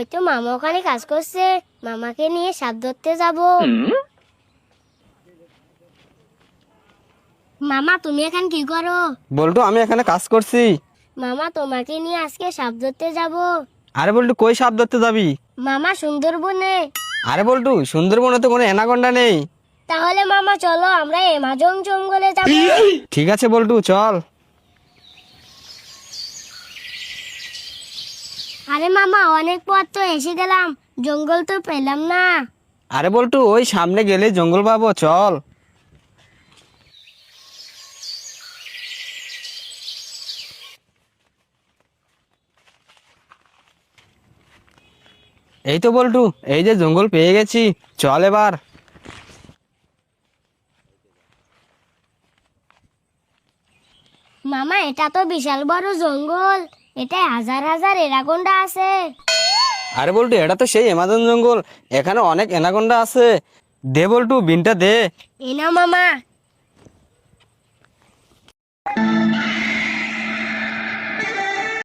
ওই তো মামা ওখানে কাজ করছে। মামাকে নিয়ে সাপ ধরতে যাব। মামা তুমি এখন কি করো? বল্টু আমি এখানে কাজ করছি। মামা তোমাকে নিয়ে আজকে সাপ ধরতে যাব। আরে বল্টু কই সাপ ধরতে যাবি? মামা সুন্দরবনে। আরে বল্টু সুন্দরবনে তো কোনো এনাকন্ডা নেই। তাহলে মামা চলো আমরা এমাজন জঙ্গলে যাব। ঠিক আছে বল্টু চল। আরে মামা অনেক পথ তো এসে গেলাম। জঙ্গল তো পেলাম না। আরে বল্টু ওই সামনে গেলে জঙ্গল পাবো চল। এই তো বল্টু এই যে জঙ্গল পেয়ে গেছি চল এবার। মামা এটা তো বিশাল বড় জঙ্গল। এটা হাজার হাজার এনাকোন্ডা আছে। আরে বল্টু এটা তো সেই অ্যামাজন জঙ্গল। এখানে অনেক এনাকোন্ডা আছে। দে বলটু বিনটা দে। এনা মামা।